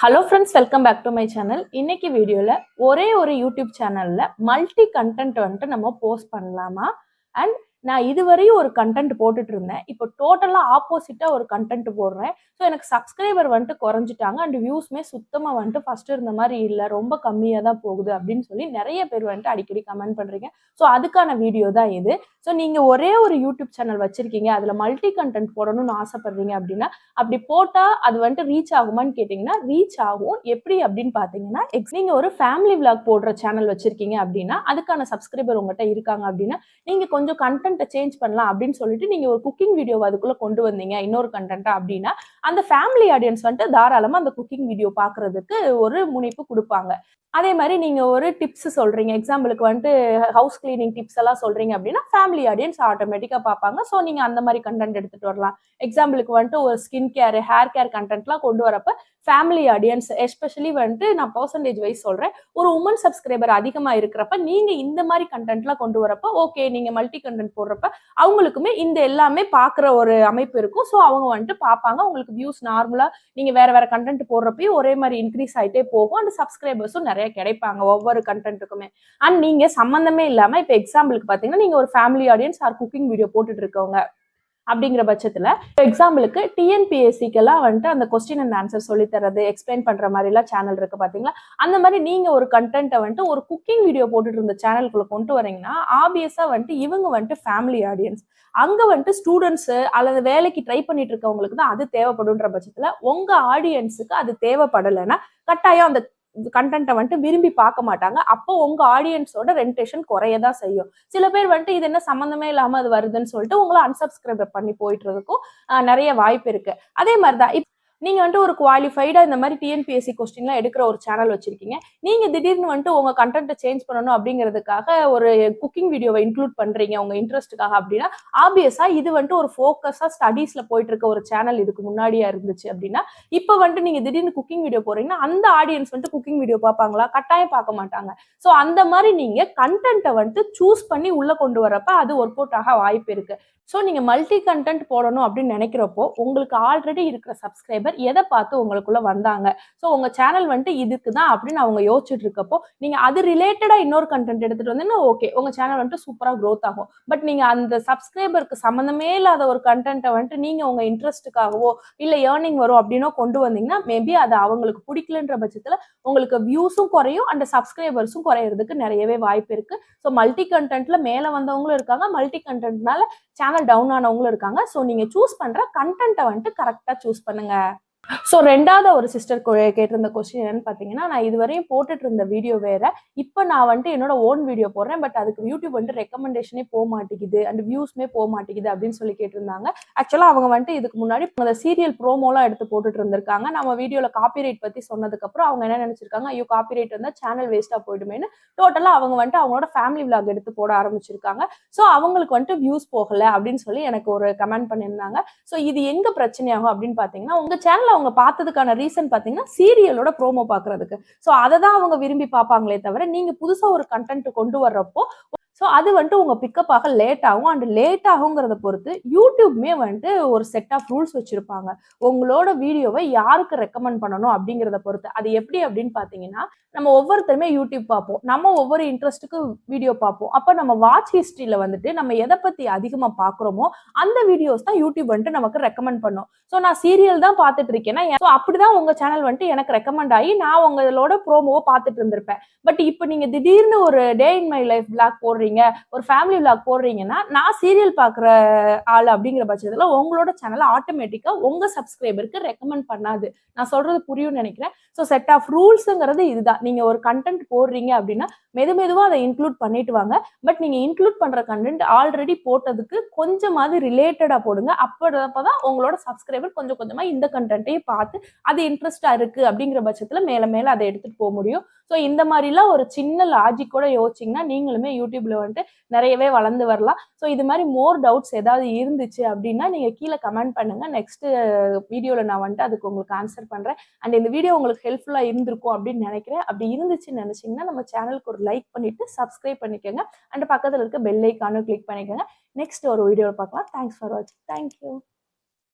Hello friends welcome back to my channel இன்னைக்கு வீடியோவில் ஒரே ஒரு யூடியூப் சேனலில் மல்டி கண்டென்ட் வந்துட்டு நம்ம போஸ்ட் பண்ணலாமா? அண்ட் நான் இதுவரையும் ஒரு கண்டென்ட் போட்டுட்டு இருந்தேன் இப்போ டோட்டலாக ஆப்போசிட்டாக ஒரு கண்டென்ட் போடுறேன். ஸோ எனக்கு சப்ஸ்கிரைபர் வந்துட்டு குறைஞ்சிட்டாங்க. அண்ட் வியூஸ்மே சுத்தமாக வந்துட்டு ஃபர்ஸ்ட் இருந்த மாதிரி இல்லை. ரொம்ப கம்மியாக தான் போகுது அப்படின்னு சொல்லி நிறைய பேர் வந்துட்டு அடிக்கடி கமெண்ட் பண்ணுறீங்க ஸோ அதுக்கான வீடியோ தான் இது. ஸோ நீங்கள் ஒரே ஒரு யூடியூப் சேனல் வச்சிருக்கீங்க. அதில் மல்டி கண்டென்ட் போடணும்னு ஆசைப்படுறீங்க அப்படின்னா அப்படி போட்டால் அது வந்துட்டு ரீச் ஆகுமான்னு கேட்டிங்கன்னா ரீச் ஆகும். எப்படி அப்படின்னு பார்த்தீங்கன்னா எக்ஸ் நீங்கள் ஒரு ஃபேமிலி விளாக் போடுற சேனல் வச்சிருக்கீங்க அப்படின்னா அதுக்கான சப்ஸ்கிரைபர் உங்கள்கிட்ட இருக்காங்க அப்படின்னா நீங்கள் கொஞ்சம் கண்டென்ட்டை சேஞ்ச் பண்ணலாம் அப்படின்னு சொல்லிட்டு நீங்கள் ஒரு குக்கிங் வீடியோ அதுக்குள்ளே கொண்டு வந்தீங்க இன்னொரு கண்டென்ட்டை அப்படின்னா அந்த ஃபேமிலி ஆடியன்ஸ் வந்துட்டு தாராளமாக அந்த குக்கிங் வீடியோ பார்க்குறதுக்கு ஒரு முனைப்பு கொடுப்பாங்க. அதே மாதிரி நீங்கள் ஒரு டிப்ஸ் சொல்கிறீங்க எக்ஸாம்பிளுக்கு வந்துட்டு ஹவுஸ் கிளீனிங் டிப்ஸ் எல்லாம் சொல்கிறீங்க அப்படின்னா ஃபேமிலி ஆடியன்ஸ் ஆட்டோமேட்டிக்காக பார்ப்பாங்க. ஸோ நீங்கள் அந்த மாதிரி கண்டென்ட் எடுத்துகிட்டு வரலாம். எக்ஸாம்பிளுக்கு வந்துட்டு ஒரு ஸ்கின் கேர் ஹேர் கேர் கண்டென்ட்லாம் கொண்டு வரப்ப ஃபேமிலி ஆடியன்ஸ் எஸ்பெஷலி வந்துட்டு நான் பர்சன்டேஜ் வைஸ் சொல்கிறேன் ஒரு உமன் சப்ஸ்கிரைபர் அதிகமாக இருக்கிறப்ப நீங்கள் இந்த மாதிரி கண்டென்ட்லாம் கொண்டு வரப்போ ஓகே நீங்கள் மல்டி கண்டென்ட் போடுறப்ப அவங்களுக்குமே இந்த எல்லாமே பார்க்குற ஒரு அமைப்பு இருக்கும். ஸோ அவங்க வந்துட்டு பார்ப்பாங்க. உங்களுக்கு வியூஸ் நார்மலாக நீங்கள் வேற வேற கண்டென்ட் போடுறப்பையும் ஒரே மாதிரி இன்க்ரீஸ் ஆகிட்டே போகும். அண்ட் சப்ஸ்கிரைபர்ஸும் நிறைய கிடைப்பாங்க ஒவ்வொரு கண்டென்ட்டுக்குமே அண்ட் நீங்கள் சம்மந்தமே இல்லாமல் இப்போ எக்ஸாம்பிளுக்கு பார்த்தீங்கன்னா நீங்கள் ஒரு family audience or cooking video போட்டுட்டு இருக்கவங்க. அப்படிங்கிற பட்சத்தில் இப்போ எக்ஸாம்பிளுக்கு டிஎன்பிஎஸ்சிக்கெல்லாம் வந்துட்டு அந்த கொஸ்டின் அண்ட் ஆன்சர் சொல்லித்தரது எக்ஸ்பிளைன் பண்ணுற மாதிரிலாம் சேனல் இருக்கு பார்த்தீங்களா அந்த மாதிரி நீங்கள் ஒரு கண்டென்ட்டை வந்துட்டு ஒரு குக்கிங் வீடியோ போட்டுட்டு இருந்த சேனலுக்குள்ளே கொண்டு வரீங்கன்னா ஆப்வியஸாக வந்துட்டு இவங்க வந்துட்டு ஃபேமிலி ஆடியன்ஸ் அங்கே வந்துட்டு ஸ்டூடெண்ட்ஸு அல்லது வேலைக்கு ட்ரை பண்ணிட்டு இருக்கவங்களுக்கு தான் அது தேவைப்படுன்ற பட்சத்தில் உங்கள் ஆடியன்ஸுக்கு அது தேவைப்படலைன்னா கட்டாயம் அந்த கண்டென்ட்டை வந்துட்டு விரும்பி பார்க்க மாட்டாங்க. அப்போ உங்க ஆடியன்ஸோட ரென்டேஷன் குறையதான் செய்யும். சில பேர் வந்துட்டு இது என்ன சம்மந்தமே இல்லாம அது வருதுன்னு சொல்லிட்டு உங்களை அன்சப்ஸ்கிரைப் பண்ணி போயிட்டுறதுக்கும் நிறைய வாய்ப்பு இருக்கு. அதே மாதிரிதான் தான் நீங்கள் வந்துட்டு ஒரு குவாலிஃபைடாக இந்த மாதிரி டிஎன்பிஎஸ்சி கொஸ்டின்லாம் எடுக்கிற ஒரு சேனல் வச்சுருக்கீங்க. நீங்கள் திடீர்னு வந்துட்டு உங்கள் கண்டென்ட்டை சேஞ்ச் பண்ணணும் அப்படிங்கிறதுக்காக ஒரு குக்கிங் வீடியோவை இன்க்ளூட் பண்ணுறீங்க உங்கள் இன்ட்ரெஸ்ட்டுக்காக அப்படின்னா ஆப்வியஸாக இது வந்துட்டு ஒரு ஃபோக்கஸாக ஸ்டடீஸில் போயிட்டு இருக்க ஒரு சேனல் இதுக்கு முன்னாடியா இருந்துச்சு அப்படின்னா இப்போ வந்துட்டு நீங்கள் திடீர்னு குக்கிங் வீடியோ போகிறீங்கன்னா அந்த ஆடியன்ஸ் வந்துட்டு குக்கிங் வீடியோ பார்ப்பாங்களா? கட்டாயம் பார்க்க மாட்டாங்க. ஸோ அந்த மாதிரி நீங்கள் கண்டென்ட்டை வந்துட்டு சூஸ் பண்ணி உள்ளே கொண்டு வரப்ப அது ஒர்க் அவுட் ஆக வாய்ப்பு இருக்குது ஸோ நீங்கள் மல்டி கண்டென்ட் போடணும் அப்படின்னு நினைக்கிறப்போ உங்களுக்கு ஆல்ரெடி இருக்கிற சப்ஸ்கிரைபர் எதை பார்த்து உங்களுக்குள்ள வந்தாங்க. ஸோ உங்கள் சேனல் வந்துட்டு இதுக்கு தான் அப்படின்னு அவங்க யோசிச்சுட்டு இருக்கப்போ நீங்கள் அது ரிலேட்டடாக இன்னொரு கண்டென்ட் எடுத்துகிட்டு வந்தீங்கன்னா ஓகே உங்கள் சேனல் வந்துட்டு சூப்பராக க்ரோத் ஆகும். பட் நீங்கள் அந்த சப்ஸ்கிரைபருக்கு சம்மந்தமே இல்லாத ஒரு கண்டென்ட்டை வந்துட்டு நீங்கள் உங்கள் இன்ட்ரெஸ்ட்டுக்காகவோ இல்லை ஏர்னிங் வரும் அப்படின்னோ கொண்டு வந்தீங்கன்னா மேபி அது அவங்களுக்கு பிடிக்கலன்ற பட்சத்தில் உங்களுக்கு வியூஸும் குறையும் அண்ட் சப்ஸ்கிரைபர்ஸும் குறையிறதுக்கு நிறையவே வாய்ப்பு இருக்கு. ஸோ மல்டி கண்டென்ட்ல மேலே வந்தவங்களும் இருக்காங்க. மல்டி கண்டென்ட்னால சேனல் டவுன் ஆனவங்களும் இருக்காங்க. ஸோ நீங்கள் சூஸ் பண்ணுற கண்டென்ட்டை வந்துட்டு கரெக்டாக சூஸ் பண்ணுங்கள் ஸோ ரெண்டாவது ஒரு சிஸ்டர் கேட்டிருந்த கொஸ்டின் என்னன்னு பார்த்தீங்கன்னா நான் இதுவரையும் போட்டுட்டு இருந்த வீடியோ வேற. இப்போ நான் வந்துட்டு என்னோட ஓன் வீடியோ போடுறேன். பட் அதுக்கு யூடியூப் வந்துட்டு ரெக்கமெண்டேஷனே போக மாட்டேங்குது. அண்ட் வியூஸ்மே போக மாட்டேங்குது அப்படின்னு சொல்லி கேட்டிருந்தாங்க. ஆக்சுவலாக அவங்க வந்துட்டு இதுக்கு முன்னாடி அந்த சீரியல் ப்ரோமோலாம் எடுத்து போட்டுட்டு இருந்திருக்காங்க. நம்ம வீடியோவில் காப்பிரைட் பற்றி சொன்னதுக்கப்புறம் அவங்க என்ன நினச்சிருக்காங்க? ஐயோ காப்பிரைட் வந்தால் சேனல் வேஸ்ட்டாக போயிடுமேனு டோட்டலாக அவங்க வந்துட்டு அவங்களோட ஃபேமிலி விளாக் எடுத்து போட ஆரம்பிச்சிருக்காங்க. ஸோ அவங்களுக்கு வந்துட்டு வியூஸ் போகலை அப்படின்னு சொல்லி எனக்கு ஒரு கமெண்ட் பண்ணியிருந்தாங்க. ஸோ இது எங்கே பிரச்சனையாகும் அப்படின்னு பார்த்தீங்கன்னா உங்கள் சேனல் அவங்க பார்த்ததுக்கான ரீசன் பார்த்தீங்கன்னா சீரியலோட ப்ரோமோ பார்க்கறதுக்கு ஸோ அதை தான் அவங்க விரும்பி பார்ப்பாங்களே தவிர நீங்க புதுசா ஒரு கண்டென்ட் கொண்டு வர்றப்போ ஸோ அது வந்துட்டு உங்கள் பிக்கப் ஆக லேட் ஆகும். அண்ட் லேட் ஆகுங்கிறத பொறுத்து யூடியூப்மே வந்துட்டு ஒரு செட் ஆஃப் ரூல்ஸ் வச்சுருப்பாங்க. உங்களோட வீடியோவை யாருக்கு ரெக்கமெண்ட் பண்ணணும் அப்படிங்கிறத பொறுத்து. அது எப்படி அப்படின்னு பார்த்தீங்கன்னா நம்ம ஒவ்வொருத்தருமே யூடியூப் பார்ப்போம். நம்ம ஒவ்வொரு இன்ட்ரெஸ்ட்டுக்கு வீடியோ பார்ப்போம். அப்போ நம்ம வாட்ச் ஹிஸ்ட்ரியில் வந்துட்டு நம்ம எதை பற்றி அதிகமாக பார்க்குறோமோ அந்த வீடியோஸ் தான் யூடியூப் வந்துட்டு நமக்கு ரெக்கமெண்ட் பண்ணும். ஸோ நான் சீரியல் தான் பார்த்துட்டு இருக்கேன்னா ஸோ அப்படிதான் உங்கள் சேனல் வந்துட்டு எனக்கு ரெக்கமெண்ட் ஆகி நான் உங்களோட ப்ரோமோவை பார்த்துட்டு இருந்திருப்பேன். பட் இப்போ நீங்கள் திடீர்னு ஒரு day in my life vlog போடுறீங்க ஒரு ஃபேமிலி விளாக் போடுறீங்கன்னா நான் சீரியல் பார்க்குற ஆள் அப்படிங்கிற பட்சத்தில் உங்களோட சேனலை ஆட்டோமேட்டிக்காக உங்கள் சப்ஸ்கிரைபருக்கு ரெக்கமெண்ட் பண்ணாது. நான் சொல்றது புரியும்னு நினைக்கிறேன். ஸோ செட் ஆஃப் ரூல்ஸுங்கிறது இதுதான். நீங்கள் ஒரு கண்டென்ட் போடுறீங்க அப்படின்னா மெது மெதுவாக அதை இன்க்ளூட் பண்ணிட்டு வாங்க. பட் நீங்கள் இன்க்ளூட் பண்ணுற கண்டென்ட் ஆல்ரெடி போட்டதுக்கு கொஞ்சமாவது ரிலேட்டடாக போடுங்க. அப்போ தான் உங்களோட சப்ஸ்கிரைபர் கொஞ்சம் கொஞ்சமாக இந்த கண்டென்ட்டையும் பார்த்து அது இன்ட்ரெஸ்டாக இருக்குது அப்படிங்கிற பட்சத்தில் மேலே மேலே அதை எடுத்துகிட்டு போக முடியும். ஸோ இந்த மாதிரிலாம் ஒரு சின்ன லாஜிக்கோட யோசிச்சிங்கன்னா நீங்களுமே யூடியூப்ல வந்துட்டு நிறையவே வளர்ந்து வரலாம். ஸோ இது மாதிரி மோர் டவுட்ஸ் ஏதாவது இருந்துச்சு அப்படின்னா நீங்கள் கீழே கமெண்ட் பண்ணுங்க. நெக்ஸ்ட் வீடியோவில் நான் வந்துட்டு அதுக்கு உங்களுக்கு ஆன்சர் பண்ணுறேன் அண்ட் இந்த வீடியோ உங்களுக்கு ஹெல்ப்ஃபுல்லாக இருந்திருக்கும் அப்படின்னு நினைக்கிறேன். அப்படி இருந்துச்சுன்னு நினச்சிங்கன்னா நம்ம சேனலுக்கு ஒரு லைக் பண்ணிவிட்டு சப்ஸ்கிரைப் பண்ணிக்கோங்க. அண்ட் பக்கத்தில் இருக்க பெல் ஐக்கானும் கிளிக் பண்ணிக்கோங்க. நெக்ஸ்ட் ஒரு வீடியோவில் பார்க்கலாம். தேங்க்ஸ் ஃபார் வாட்சிங் தேங்க்யூ